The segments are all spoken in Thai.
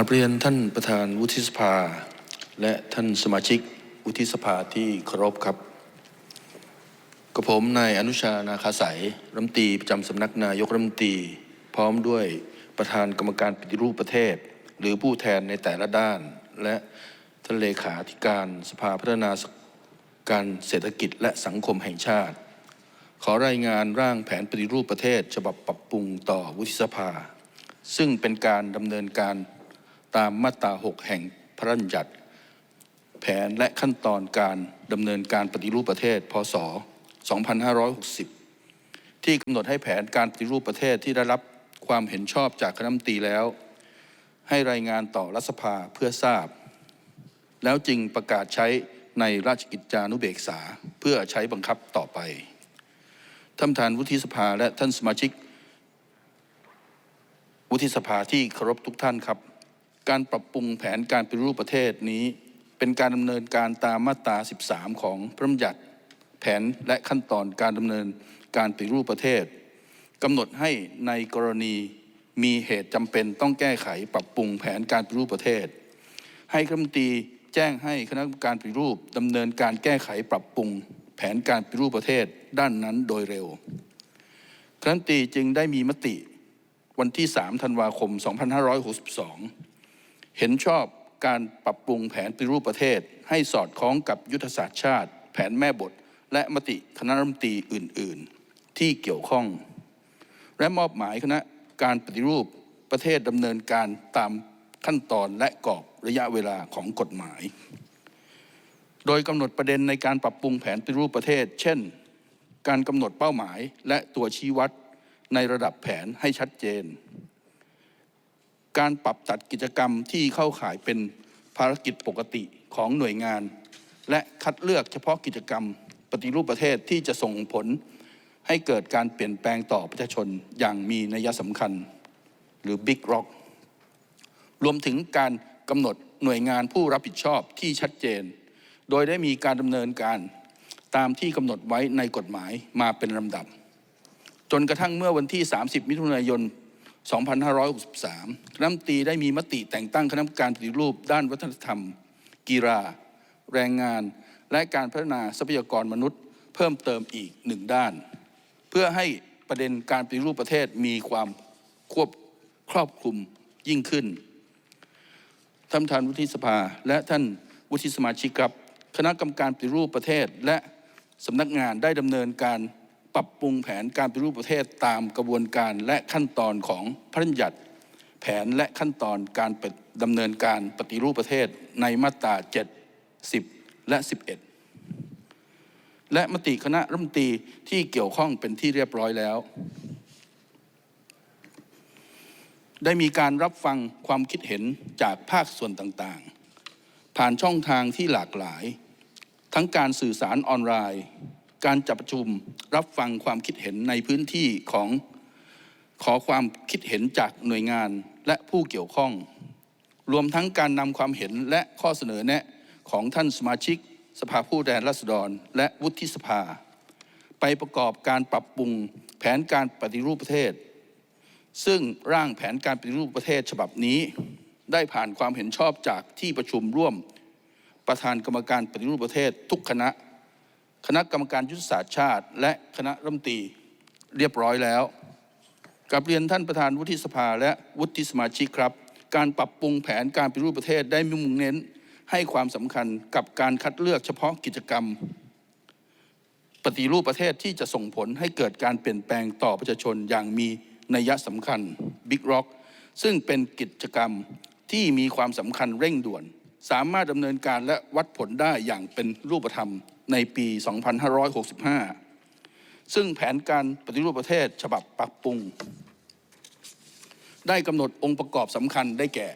ราบเรียนท่านประธานวุฒิสภา และท่านสมาชิกวุฒิสภาที่เคารพครับกับผมนายอนุชานาคาสายรัมตีประจำสำนักนายกรัมตีพร้อมด้วยประธานกรรมการปฏิรูปประเทศ หรือผู้แทนในแต่ละด้าน และท่านเลขาธิการสภาพัฒนาการเศรษฐกิจและสังคมแห่งชาติ ขอรายงานร่างแผนปฏิรูปประเทศ ฉบับปรับปรุงต่อวุฒิสภา ซึ่งเป็นการดำเนินการ ตามมาตรา6แห่งพระราชบัญญัติแผนและขั้นตอนการดำเนินการปฏิรูปประเทศ พศ 2560 ที่กำหนดให้แผนการปฏิรูปประเทศที่ได้รับความเห็นชอบจากคณะมนตรีแล้ว ให้รายงานต่อรัฐสภาเพื่อทราบ แล้วจึงประกาศใช้ในราชกิจจานุเบกษาเพื่อใช้บังคับต่อไป ท่านประธานวุฒิสภาและท่านสมาชิก วุฒิสภาที่เคารพทุกท่านครับ การปรับปรุงแผนการปฏิรูปประเทศนี้ เป็นการดำเนินการตามมาตรา 13 ของพระราชบัญญัติแผนและขั้นตอนการดำเนินการปฏิรูปประเทศกำหนดให้ในกรณีมีเหตุจำเป็นต้องแก้ไขปรับปรุงแผนการปฏิรูปประเทศ ให้คณะมนตรีแจ้งให้คณะกรรมการปฏิรูปดำเนินการแก้ไขปรับปรุงแผนการปฏิรูปประเทศด้านนั้นโดยเร็ว คณะมนตรีจึงได้มีมติวันที่ 3 ธันวาคม 2562 เห็นชอบการปรับปรุงแผนปฏิรูปประเทศ ให้สอดคล้องกับยุทธศาสตร์ชาติ แผนแม่บท และมติคณะรัฐมนตรีอื่น ๆ ที่เกี่ยวข้อง และมอบหมายคณะการปฏิรูปประเทศดำเนินการตามขั้นตอนและกรอบระยะเวลาของกฎหมาย โดยกำหนดประเด็นในการปรับปรุงแผนปฏิรูปประเทศ เช่น การกำหนดเป้าหมายและตัวชี้วัดในระดับแผนให้ชัดเจน การปรับตัดกิจกรรมที่เข้าข่ายเป็นภารกิจปกติของหน่วยงาน และคัดเลือกเฉพาะกิจกรรมปฏิรูปประเทศที่จะส่งผลให้เกิดการเปลี่ยนแปลงต่อประชาชนอย่างมีนัยสำคัญ หรือ Big Rock รวมถึงการกำหนดหน่วยงานผู้รับผิดชอบที่ชัดเจน โดยได้มีการดำเนินการตามที่กำหนดไว้ในกฎหมายมาเป็นลำดับ จนกระทั่งเมื่อวันที่ 30 มิถุนายน 2563 คณะรัฐมนตรีได้มีมติแต่งตั้งคณะกรรมการปฏิรูปด้านวัฒนธรรม กีฬา แรงงาน และการพัฒนาทรัพยากรมนุษย์ เพิ่มเติมอีกหนึ่งด้าน เพื่อให้ประเด็นการปฏิรูปประเทศมีความควบครอบคลุมยิ่งขึ้น ท่านประธานวุฒิสภาและท่านวุฒิสมาชิกครับ คณะกรรมการปฏิรูปประเทศและสำนักงานได้ดำเนินการ ปรับปรุงแผนการปฏิรูปประเทศตามกระบวนการและขั้นตอนของพระราชบัญญัติแผนและขั้นตอนการดำเนินการปฏิรูปประเทศในมาตรา 7 10 และ 11 และมติคณะรัฐมนตรีที่เกี่ยวข้องเป็นที่เรียบร้อยแล้ว ได้มีการรับฟังความคิดเห็นจากภาคส่วนต่างๆ ผ่านช่องทางที่หลากหลาย ทั้งการสื่อสารออนไลน์ การจัดประชุมรับฟังความคิดเห็นในพื้นที่ของขอความคิดเห็นจากหน่วยงานและผู้เกี่ยวข้อง รวมทั้งการนำความเห็นและข้อเสนอแนะของท่านสมาชิก สภาผู้แทนราษฎร และวุฒิสภา ไปประกอบการปรับปรุงแผนการปฏิรูปประเทศ ซึ่งร่างแผนการปฏิรูปประเทศฉบับนี้ ได้ผ่านความเห็นชอบจากที่ประชุมร่วม ประธานกรรมการปฏิรูปประเทศทุกคณะ คณะกรรมการยุทธศาสตร์ชาติ และคณะรัฐมนตรีเรียบร้อยแล้วกับเรียนท่านประธานวุฒิสภาและวุฒิสมาชิกครับ การปรับปรุงแผนการปฏิรูปประเทศได้มุ่งเน้น ให้ความสำคัญกับการคัดเลือกเฉพาะกิจกรรม ปฏิรูปประเทศที่จะส่งผลให้เกิดการเปลี่ยนแปลงต่อประชาชนอย่างมีนัยสำคัญ Big Rock ซึ่งเป็นกิจกรรมที่มีความสำคัญเร่งด่วน สามารถดำเนินการและวัดผลได้อย่างเป็นรูปธรรม ในปี 2565 ซึ่งแผนการปฏิรูปประเทศฉบับปรับปรุง ได้กำหนดองค์ประกอบสำคัญได้แก่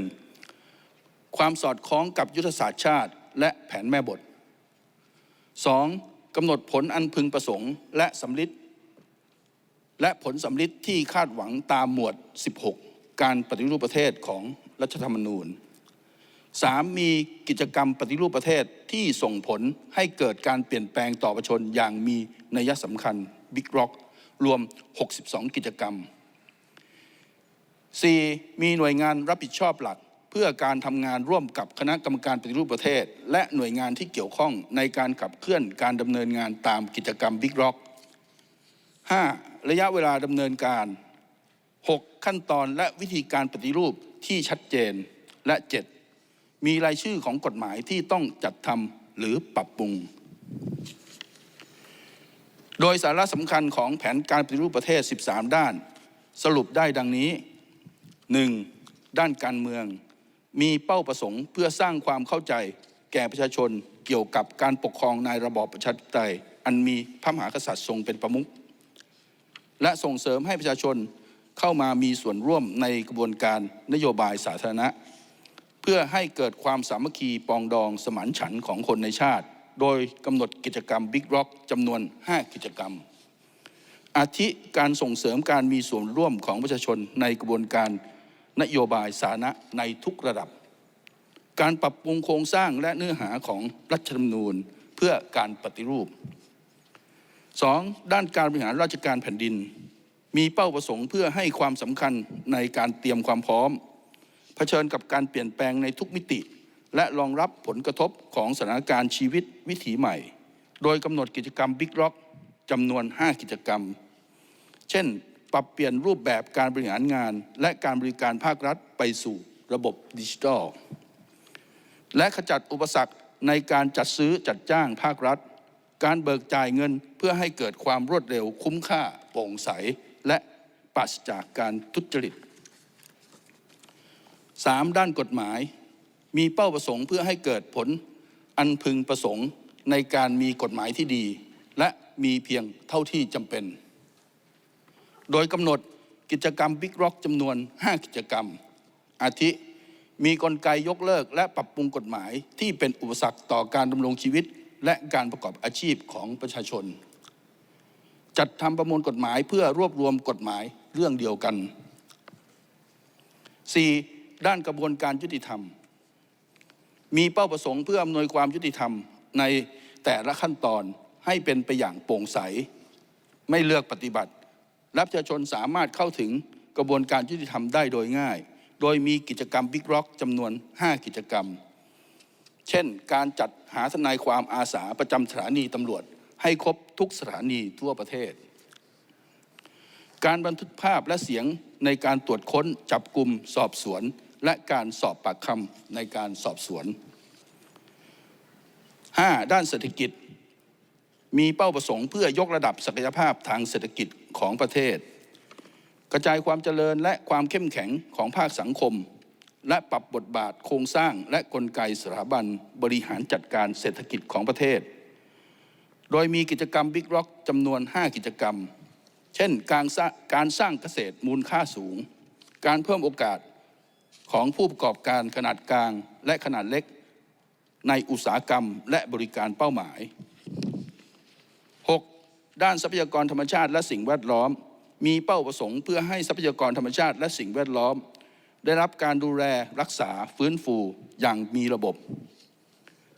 1. ความสอดคล้องกับยุทธศาสตร์ชาติ และแผนแม่บท 2. กำหนดผลอันพึงประสงค์ และสำลิดและผลสำลิดที่คาดหวังตามหมวด 16 การปฏิรูปประเทศของรัฐธรรมนูญ 3. มีกิจกรรมปฏิรูปประเทศที่ส่งผลให้เกิดการเปลี่ยนแปลงต่อประชาชนอย่างมีนัยสำคัญ Big Rock รวม 62 กิจกรรม 4. มีหน่วยงานรับผิดชอบหลัก เพื่อการทำงานร่วมกับคณะกรรมการปฏิรูปประเทศ และหน่วยงานที่เกี่ยวข้องในการขับเคลื่อนการดำเนินงานตามกิจกรรมบิ๊กร็อก 5. ระยะเวลาดำเนินการ 6. ขั้นตอนและวิธีการปฏิรูปที่ชัดเจนและ 7. มีรายชื่อของกฎหมายที่ต้องจัดทำหรือปรับปรุง โดยสาระสำคัญของแผนการปฏิรูปประเทศ 13 ด้าน สรุปได้ดังนี้ 1. ด้านการเมือง มีเป้าประสงค์เพื่อสร้างความเข้าใจแก่ประชาชนเกี่ยวกับการปกครองในระบอบประชาธิปไตย อันมีพระมหากษัตริย์ทรงเป็นประมุขและส่งเสริมให้ประชาชนเข้ามามีส่วนร่วมในกระบวนการนโยบายสาธารณะ เพื่อให้เกิดความสามัคคีปองดองสมานฉันท์ของคนในชาติ โดยกำหนดกิจกรรมบิ๊กร็อกจำนวน 5 กิจกรรม อาทิการส่งเสริมการมีส่วนร่วมของประชาชนในกระบวนการนโยบายสาธารณะในทุกระดับ การปรับปรุงโครงสร้างและเนื้อหาของรัฐธรรมนูญเพื่อการปฏิรูป 2. ด้านการบริหารราชการแผ่นดิน มีเป้าประสงค์เพื่อให้ความสำคัญในการเตรียมความพร้อม เผชิญกับการเปลี่ยนแปลงในทุกมิติ และรองรับผลกระทบของสถานการณ์ชีวิตวิถีใหม่ โดยกำหนดกิจกรรมบิ๊กร็อกจำนวน 5 กิจกรรม เช่น ปรับเปลี่ยนรูปแบบการบริหารงาน และการบริการภาครัฐไปสู่ระบบดิจิทัล และขจัดอุปสรรคในการจัดซื้อจัดจ้างภาครัฐ การเบิกจ่ายเงินเพื่อให้เกิดความรวดเร็วคุ้มค่าโปร่งใส และปราศจากการทุจริต 3. ด้านกฎหมาย มีเป้าประสงค์เพื่อให้เกิดผลอันพึงประสงค์ในการมีกฎหมายที่ดี และมีเพียงเท่าที่จำเป็น โดยกำหนดกิจกรรมบิ๊กร็อกจำนวน 5 กิจกรรม อาทิ มีกลไกยกเลิก และปรับปรุงกฎหมายที่เป็นอุปสรรคต่อการดำรงชีวิต และการประกอบอาชีพของประชาชน จัดทำประมวลกฎหมายเพื่อรวบรวมกฎหมายเรื่องเดียวกัน 4. ด้านกระบวนการยุติธรรม มีเป้าประสงค์เพื่ออำนวยความยุติธรรมในแต่ละขั้นตอนให้เป็นไปอย่างโปร่งใส ไม่เลือกปฏิบัติและประชาชนสามารถเข้าถึงกระบวนการยุติธรรมได้โดยง่าย โดยมีกิจกรรมบิ๊กร็อกจำนวน 5 กิจกรรม เช่น การจัดหาทนายความอาสาประจำสถานีตำรวจ ให้ครบทุกสถานีทั่วประเทศ การบันทึกภาพและเสียงในการตรวจค้นจับกลุ่มสอบสวน และการสอบปากคำในการสอบสวน 5. ด้านเศรษฐกิจ มีเป้าประสงค์เพื่อยกระดับศักยภาพทางเศรษฐกิจของประเทศ กระจายความเจริญและความเข้มแข็งของภาคสังคม และปรับบทบาทโครงสร้างและกลไกสถาบันบริหารจัดการเศรษฐกิจของประเทศ โดยมีกิจกรรมบิ๊กร็อกจำนวน 5 กิจกรรม เช่น การสร้างการสร้างเกษตรมูลค่าสูง การเพิ่มโอกาส ของผู้ประกอบการขนาดกลางและขนาดเล็ก ในอุตสาหกรรมและบริการเป้าหมาย 6. ด้านทรัพยากรธรรมชาติและสิ่งแวดล้อม มีเป้าประสงค์เพื่อให้ทรัพยากรธรรมชาติและสิ่งแวดล้อม ได้รับการดูแลรักษาฟื้นฟูอย่างมีระบบ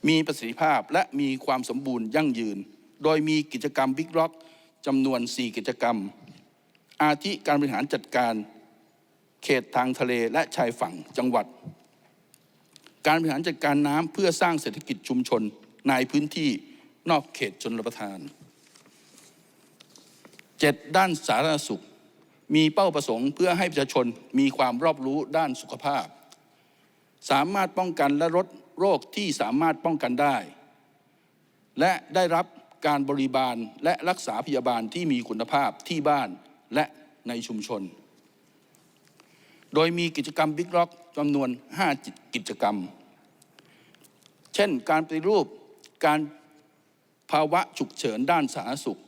มีประสิทธิภาพและมีความสมบูรณ์ยั่งยืน โดยมีกิจกรรมบิ๊กร็อกจำนวน 4 กิจกรรม อาทิการบริหารจัดการ เขตทางทะเลและชายฝั่งจังหวัด การบริหารจัดการน้ำเพื่อสร้างเศรษฐกิจชุมชนในพื้นที่นอกเขตชนประทาน 7. ด้านสาธารณสุข มีเป้าประสงค์เพื่อให้ประชาชนมีความรอบรู้ด้านสุขภาพ สามารถป้องกันและลดโรคที่สามารถป้องกันได้ และได้รับการบริบาลและรักษาพยาบาลที่มีคุณภาพที่บ้านและในชุมชน โดยมีกิจกรรมบิ๊กร็อกจำนวน 5 กิจกรรม เช่น การปฏิรูปการภาวะฉุกเฉินด้านสาธารณสุข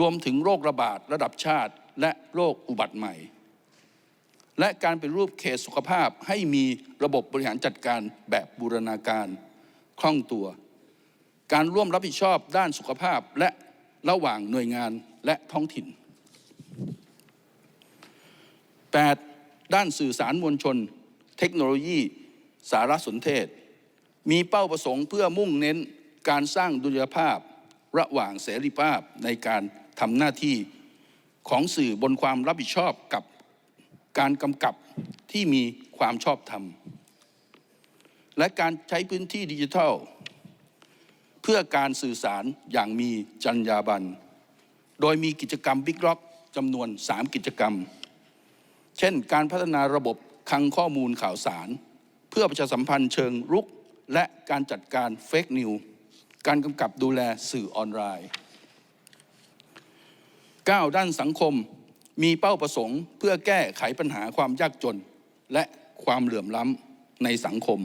รวมถึงโรคระบาดระดับชาติและโรคอุบัติใหม่ และการเป็นรูปเขตสุขภาพให้มีระบบบริหารจัดการแบบบูรณาการคล่องตัว การร่วมรับผิดชอบด้านสุขภาพและระหว่างหน่วยงานและท้องถิ่น 8. ด้านสื่อสารมวลชน เทคโนโลยี สารสนเทศ มีเป้าประสงค์เพื่อมุ่งเน้นการสร้างดุลยภาพ ระหว่างเสรีภาพในการทำหน้าที่ของสื่อบนความรับผิดชอบกับการกำกับที่มีความชอบธรรม และการใช้พื้นที่ดิจิทัล เพื่อการสื่อสารอย่างมีจรรยาบรรณโดยมีกิจกรรม Big Rock จำนวน 3 กิจกรรม เช่น การพัฒนาระบบคลังข้อมูลข่าวสาร เพื่อประชาสัมพันธ์เชิงรุก และการจัดการเฟกนิวการกำกับดูแลสื่อออนไลน์ 9 ด้านสังคมมีเป้าประสงค์ เพื่อแก้ไขปัญหาความยากจน และความเหลื่อมล้ำในสังคม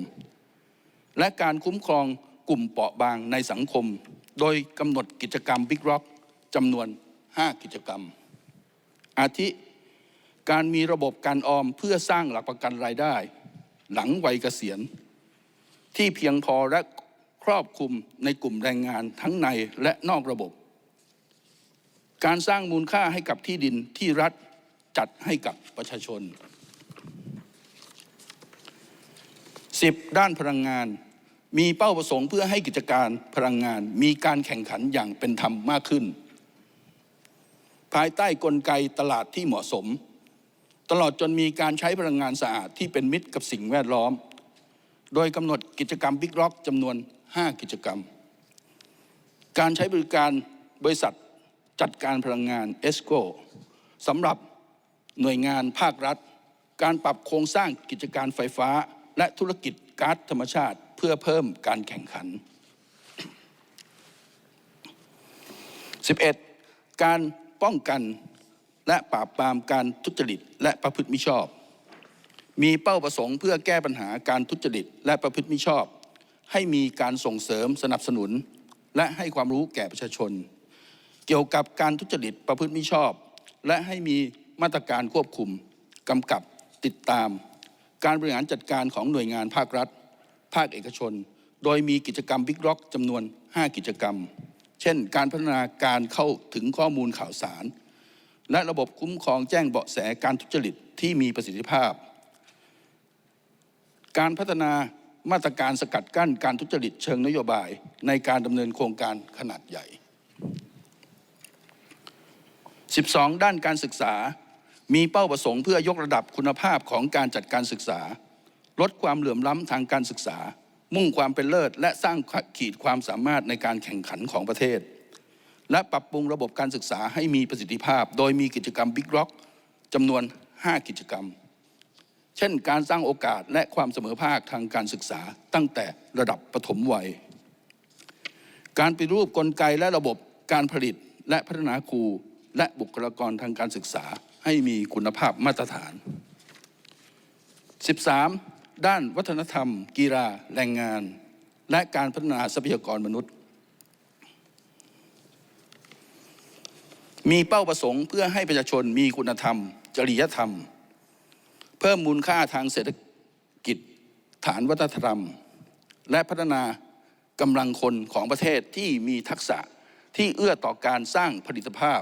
และการคุ้มครองกลุ่มเปราะบางในสังคม โดยกำหนดกิจกรรม Big Rock จำนวน 5 กิจกรรม อาทิ การมีระบบการออมเพื่อสร้างหลักประกันรายได้ หลังวัยเกษียณ ที่เพียงพอและครอบคลุมในกลุ่มแรงงานทั้งในและนอกระบบ การสร้างมูลค่าให้กับที่ดินที่รัฐจัดให้กับประชาชน 10 ด้านพลังงาน มีเป้าประสงค์เพื่อให้กิจการพลังงาน มีการแข่งขันอย่างเป็นธรรมมากขึ้น ภายใต้กลไกตลาดที่เหมาะสม ตลอดจนมีการใช้พลังงานสะอาดที่เป็นมิตรกับสิ่งแวดล้อม โดยกำหนดกิจกรรม Big Rock จำนวน 5 กิจกรรม การใช้บริการบริษัทจัดการพลังงานเอสโกสำหรับหน่วยงานภาครัฐ การปรับโครงสร้างกิจการไฟฟ้า และธุรกิจก๊าซธรรมชาติเพื่อเพิ่มการแข่งขัน 11. การป้องกัน และปราบปรามการทุจริตและประพฤติมิชอบ มีเป้าประสงค์เพื่อแก้ปัญหาการทุจริตและประพฤติมิชอบ ให้มีการส่งเสริมสนับสนุน และให้ความรู้แก่ประชาชน เกี่ยวกับการทุจริตประพฤติมิชอบ และให้มีมาตรการควบคุมกำกับติดตาม การบริหารจัดการของหน่วยงานภาครัฐ ภาคเอกชน โดยมีกิจกรรม Big Rock จำนวน 5 กิจกรรม เช่น การพัฒนาการเข้าถึงข้อมูลข่าวสาร และระบบคุ้มครองแจ้งเบาะแสการทุจริตที่มีประสิทธิภาพ การพัฒนามาตรการสกัดกั้นการทุจริตเชิงนโยบายในการดำเนินโครงการขนาดใหญ่ 12 ด้านการศึกษา มีเป้าประสงค์เพื่อยกระดับคุณภาพของการจัดการศึกษา ลดความเหลื่อมล้ำทางการศึกษา มุ่งความเป็นเลิศ และสร้างขีดความสามารถในการแข่งขันของประเทศ และปรับปรุงระบบการศึกษาให้มีประสิทธิภาพ โดยมีกิจกรรม Big Rock จำนวน 5 กิจกรรม เช่น การสร้างโอกาสและความเสมอภาคทางการศึกษาตั้งแต่ระดับปฐมวัย การปฏิรูปกลไกและระบบการผลิตและพัฒนาครูและบุคลากรทางการศึกษาให้มีคุณภาพมาตรฐาน 13. ด้านวัฒนธรรม กีฬา แรงงาน และการพัฒนาทรัพยากรมนุษย์ มีเป้าประสงค์เพื่อให้ประชาชนมีคุณธรรม จริยธรรม เพิ่มมูลค่าทางเศรษฐกิจฐานวัฒนธรรม และพัฒนากำลังคนของประเทศที่มีทักษะที่เอื้อต่อการสร้างผลิตภาพ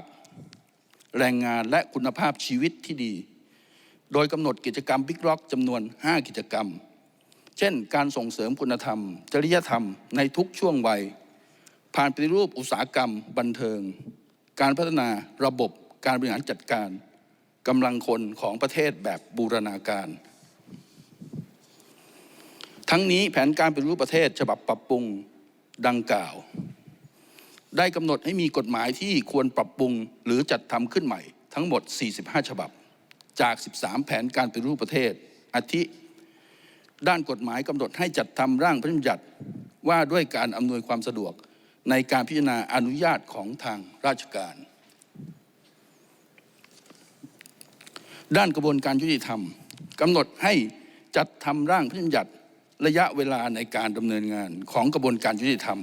แรงงานและคุณภาพชีวิตที่ดี โดยกำหนดกิจกรรม Big Rock จำนวน 5 กิจกรรม เช่น การส่งเสริมคุณธรรม จริยธรรมในทุกช่วงวัย ผ่านปฏิรูปอุตสาหกรรม บันเทิง การพัฒนาระบบการบริหารจัดการกำลังคนของประเทศแบบบูรณาการ ทั้งนี้แผนการปฏิรูปประเทศฉบับปรับปรุงดังกล่าว ได้กำหนดให้มีกฎหมายที่ควรปรับปรุงหรือจัดทำขึ้นใหม่ทั้งหมด 45 ฉบับ จาก 13 แผนการปฏิรูปประเทศอาทิ ด้านกฎหมายกำหนดให้จัดทำร่างพระราชบัญญัติว่าด้วยการอำนวยความสะดวก ในการพิจารณาอนุญาตของทางราชการ ด้านกระบวนการยุติธรรมกำหนดให้จัดทำร่างพระบัญญัติระยะเวลาในการดำเนินงานของกระบวนการยุติธรรม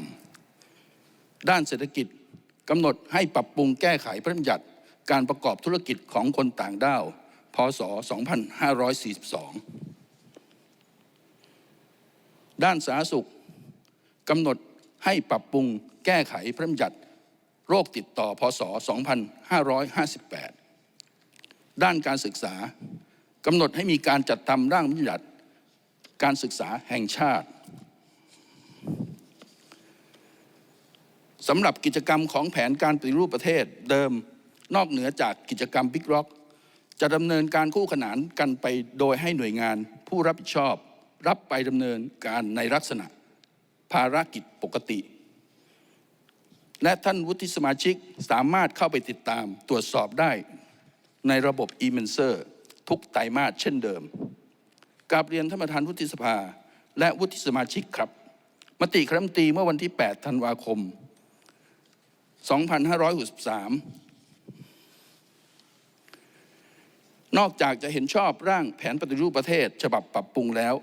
ด้านเศรษฐกิจกำหนดให้ปรับปรุงแก้ไขพระบัญญัติการประกอบธุรกิจของคนต่างด้าว พศ 2542 ด้านสาธารณสุขกำหนด ให้ปรับปรุงแก้ไขพระบัญญัติโรคติดต่อพศ 2558 ด้านการศึกษากำหนดให้มีการจัดทำร่างบัญญัติการศึกษาแห่งชาติสำหรับกิจกรรมของแผนการปฏิรูปประเทศเดิมนอกเหนือจากกิจกรรม Big Rock จะดำเนินการคู่ขนานกันไปโดยให้หน่วยงานผู้รับผิดชอบ รับไปดำเนินการในลักษณะ ภารกิจปกติ และท่านวุฒิสมาชิกสามารถเข้าไปติดตามตรวจสอบได้ในระบบ e m e n s e r ทุกไตรมาสเช่นเดิมกราบเรียนท่านประธานวุฒิสภา และวุฒิสมาชิกครับ มติคณะรัฐมนตรีเมื่อวันที่ 8 ธันวาคม 2563 นอกจากจะเห็นชอบร่างแผนปฏิรูปประเทศ ฉบับปรับปรุงแล้ว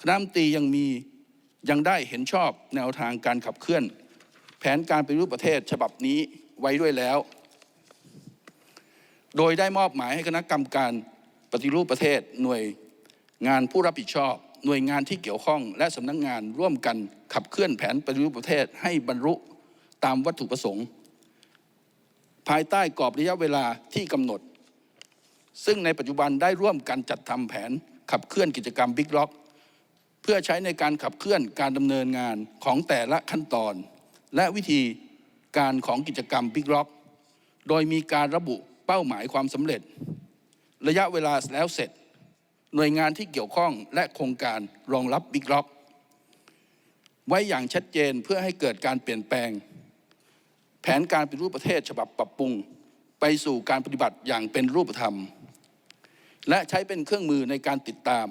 คณะรัฐมนตรียังมี ยังได้เห็นชอบแนวทางการขับเคลื่อน แผนการปฏิรูปประเทศฉบับนี้ไว้ด้วยแล้ว โดยได้มอบหมายให้คณะกรรมการปฏิรูปประเทศ หน่วยงานผู้รับผิดชอบ หน่วยงานที่เกี่ยวข้อง และสำนักงงานร่วมกันขับเคลื่อนแผนปฏิรูปประเทศให้บรรลุตามวัตถุประสงค์ ภายใต้กรอบระยะเวลาที่กำหนด ซึ่งในปัจจุบันได้ร่วมกันจัดทำแผนขับเคลื่อนกิจกรรมบิ๊กล็อก พื่อใช้ในการขับเคลื่อนการดำเนินงานของแต่ละขั้นตอน และวิธีการของกิจกรรมบิ๊กล็อกโดยมีการระบุเป้าหมายความสำเร็จ ระยะเวลาแล้วเสร็จ หน่วยงานที่เกี่ยวข้องและโครงการรองรับบิ๊กล็อกไว้อย่างชัดเจนเพื่อให้เกิดการเปลี่ยนแปลง แผนการปฏิรูปประเทศฉบับปรับปรุง ไปสู่การปฏิบัติอย่างเป็นรูปธรรม และใช้เป็นเครื่องมือในการติดตาม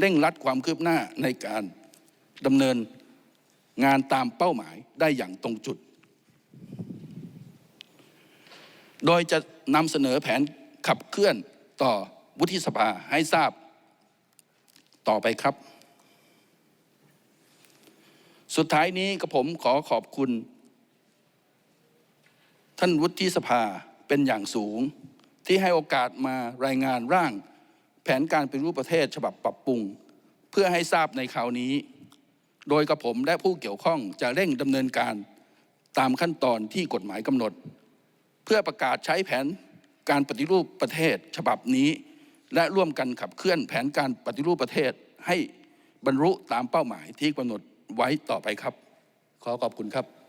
เร่งรัดความคืบหน้าในการดำเนินงานตามเป้าหมายได้อย่างตรงจุด โดยจะนำเสนอแผนขับเคลื่อนต่อวุฒิสภาให้ทราบต่อไปครับ สุดท้ายนี้กับผมขอขอบคุณ ท่านวุฒิสภาเป็นอย่างสูงที่ให้โอกาสมารายงานร่าง นการปฏิรูปประเทศฉบับปรับปรุง เพื่อให้ทราบในคราวนี้ โดยกับผมและผู้เกี่ยวข้องจะเร่งดำเนินการตามขั้นตอนที่กฎหมายกำหนด เพื่อประกาศใช้แผนการปฏิรูปประเทศฉบับนี้ และร่วมกันขับเคลื่อนแผนการปฏิรูปประเทศให้บรรลุตามเป้าหมายที่กำหนดไว้ต่อไปครับ ขอขอบคุณครับ